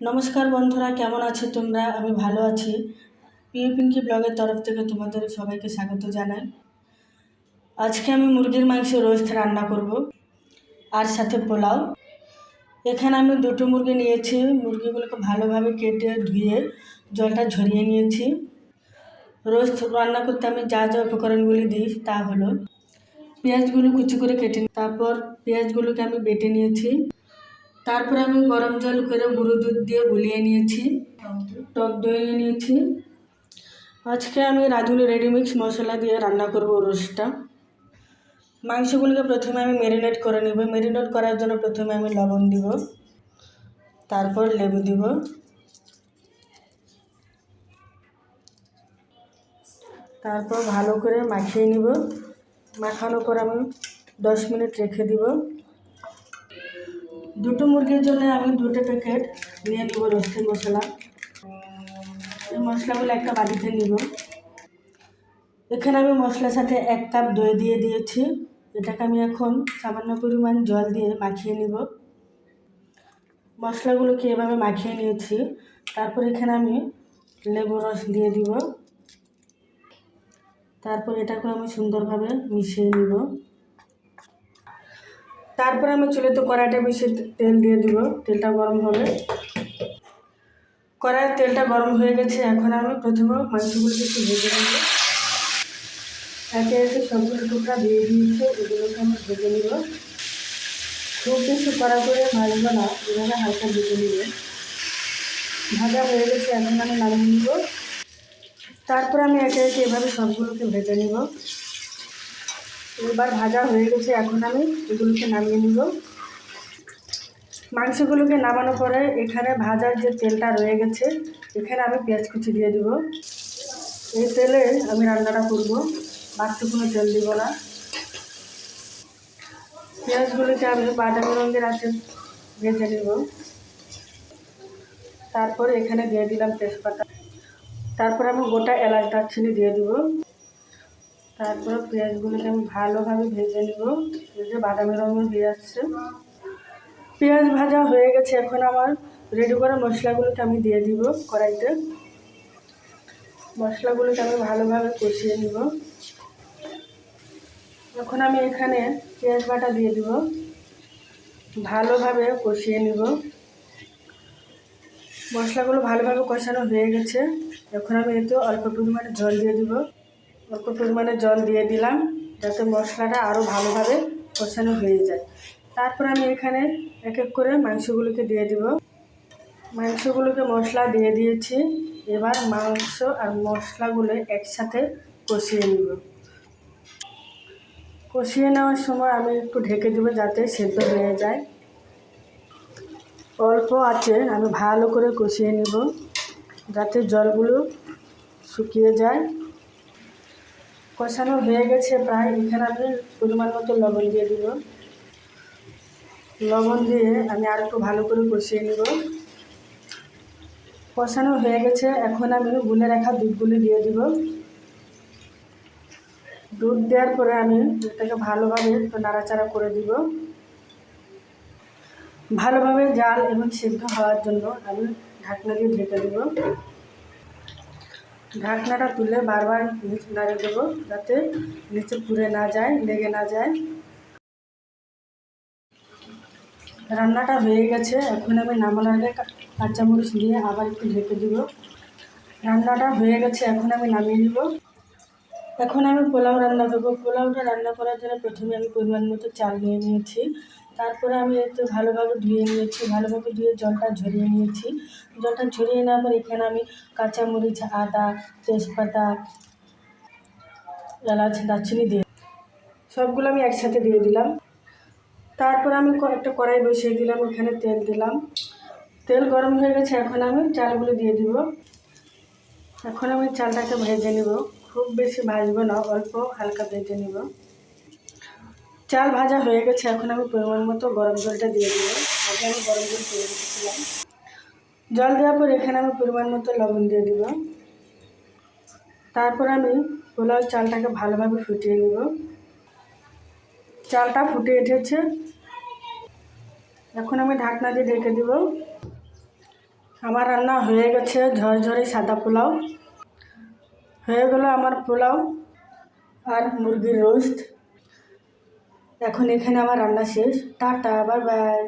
নমস্কার বন্ধুরা, কেমন আছো তোমরা? আমি ভালো আছি। পিউ পিঙ্কি ব্লগের তরফ থেকে তোমাদের সবাইকে স্বাগত জানাই। আজকে আমি মুরগির মাংস রোস্ট রান্না করব, আর সাথে পোলাও। এখানে আমি দুটো মুরগি নিয়েছি। মুরগিগুলোকে ভালোভাবে কেটে ধুয়ে জলটা ঝরিয়ে নিয়েছি। রোস্ট রান্না করতে আমি যা যা উপকরণগুলি দিই তা হলো, পেঁয়াজগুলো কুচি করে কেটে তারপর পেঁয়াজগুলোকে আমি বেটে নিয়েছি। তারপরে আমি গরম জল করে গুঁড়ো দুধ দিয়ে গুলিয়ে নিয়েছি। টক দই নিয়েছি। আজকে আমি রাঁধুনি রেডিমিক্স মশলা দিয়ে রান্না করব রোস্টটা। মাংসগুলোকে প্রথমে আমি ম্যারিনেট করে নেব। ম্যারিনেট করার জন্য প্রথমে আমি লবণ দিব। তারপর লেবু দিব। তারপর ভালো করে মাখিয়ে নিব। মাখানোর পর আমি দশ মিনিট রেখে দিব। দুটো মুরগির জন্য আমি দুটো প্যাকেট নিয়ে নেব রোস্টের মশলা। এই মশলাগুলো একটা বাটিতে নিব। এখানে আমি মশলার সাথে এক কাপ দই দিয়ে দিয়েছি। এটাকে আমি এখন সামান্য পরিমাণ জল দিয়ে মাখিয়ে নিব। মশলাগুলোকে এভাবে মাখিয়ে নিয়েছি। তারপর এখানে আমি লেবু রস দিয়ে দিব। তারপর এটাকে আমি সুন্দরভাবে মিশিয়ে নিব। তারপরে আমি চুলেতে কড়াইটা বেশি তেল দিয়ে দিব, তেলটা গরম হবে। কড়াইয়ের তেলটা গরম হয়ে গেছে, এখন আমি প্রথমে মাংসগুলোকে একটু ভেজে নেব। একে একে সবগুলো টুকরা দিয়ে দিয়েছে, এগুলোকে আমি ভেজে নিব। খুব বেশি কড়া করে ভাজবো না, এভাবে হালকা ভেজে নিবে। ভাজা হয়ে গেছে, এখন আমি নামিয়ে নিব। তারপর আমি একে একে এভাবে সবগুলোকে ভেজে নিব। এবার ভাজা হয়ে গেছে এখন আমি এগুলোকে নামিয়ে নিব। মাংসগুলোকে নামানোর পরে এখানে ভাজার যে তেলটা রয়ে গেছে, এখানে আমি পেঁয়াজ কুচি দিয়ে দিব। এই তেলে আমি রান্নাটা করব, বাড়তি কোনো তেল দিব না। পেঁয়াজগুলোকে আমি বাদামি রঙের আছে ভেজে নিব। তারপরে এখানে দিয়ে দিলাম তেজপাতা। তারপর আমি গোটা এলাচ দারচিনি দিয়ে দিব। তারপরে পেঁয়াজগুলোকে আমি ভালোভাবে ভেজে নিব। ভেজে বাদামি রঙের হয়ে যাচ্ছে। পেঁয়াজ ভাজা হয়ে গেছে। এখন আমার রেডি করা মশলাগুলোকে আমি দিয়ে দিব কড়াইতে। মশলাগুলোকে আমি ভালোভাবে কষিয়ে নিব। এখন আমি এখানে পেঁয়াজ বাটা দিয়ে দিব। ভালোভাবে কষিয়ে নিব। মশলাগুলো ভালোভাবে কষানো হয়ে গেছে। এখন আমি এতে অল্প পরিমাণে জল দিয়ে দিব। অল্প পরিমাণে জল দিয়ে দিলাম যাতে মশলাটা আরও ভালোভাবে কষানো হয়ে যায়। তারপর আমি এখানে এক এক করে মাংসগুলোকে দিয়ে দিব। মাংসগুলোকে মশলা দিয়ে দিয়েছি। এবার মাংস আর মশলাগুলো একসাথে কষিয়ে নিব। কষিয়ে নেওয়ার সময় আমি একটু ঢেকে দেবো যাতে সেদ্ধ হয়ে যায়। অল্প আছে আমি ভালো করে কষিয়ে নেব যাতে জলগুলো শুকিয়ে যায়। কষানো হয়ে গেছে প্রায়, এখানে আমি পরিমাণ মতো লবণ দিয়ে দিব। লবণ দিয়ে আমি আর একটু ভালো করে কষিয়ে নেব। কষানো হয়ে গেছে, এখন আমি গুলে রাখা দুধগুলি দিয়ে দিব। দুধ দেওয়ার পরে আমি এটাকে ভালোভাবে একটু নাড়াচাড়া করে দিব। ভালোভাবে জাল এবং সিদ্ধ হওয়ার জন্য আমি ঢাকনা দিয়ে ঢেকে দেব। ঢাকনাটা তুলে বারবার নিচে নাড়িয়ে দেবো যাতে নিচে পুড়ে না যায়, লেগে না যায়। রান্নাটা হয়ে গেছে, এখন আমি নামানোর আগে কাঁচামরিচ দিয়ে আবার একটু ঢেকে দেবো। রান্নাটা হয়ে গেছে, এখন আমি নামিয়ে নিব। এখন আমি পোলাও রান্না করব। পোলাওটা রান্না করার জন্য প্রথমে আমি পরিমাণ মতো চাল নিয়ে নিয়েছি। তারপরে আমি একটু ভালোভাবে ধুয়ে নিয়েছি, ভালোভাবে ধুয়ে জলটা ঝরিয়ে নিয়েছি। জলটা ঝরিয়ে নেওয়ার পর এখানে আমি কাঁচামরিচ, আদা, তেজপাতা, এলাচ, দারচিনি দিয়ে সবগুলো আমি একসাথে দিয়ে দিলাম। তারপর আমি একটা কড়াই বসিয়ে দিলাম, ওখানে তেল দিলাম। তেল গরম হয়ে গেছে, এখন আমি চালগুলো দিয়ে দিব। এখন আমি চালটাকে ভেজে নিব। খুব বেশি ভাজবো না, অল্প হালকা ভেজে নিব। চাল ভাজা হয়ে গেছে, এখন আমি পরিমাণ মতো গরম জলটা দিয়ে দিব আগে আমি গরম জল করে রেখেছিলাম। জল দেওয়ার পর এখানে আমি পরিমাণ মতো লবণ দিয়ে দিব। তারপর আমি পোলাও চালটাকে ভালোভাবে ফুটিয়ে নেব। চালটা ফুটে উঠেছে। এখন আমি ঢাকনা দিয়ে ঢেকে দিব। আমার রান্না হয়ে গেছে, ঝরঝরে সাদা পোলাও। হয়ে গেল আমার পোলাও আর মুরগির রোস্ট। এখন এখানে আমার রান্না শেষ। Tata bye bye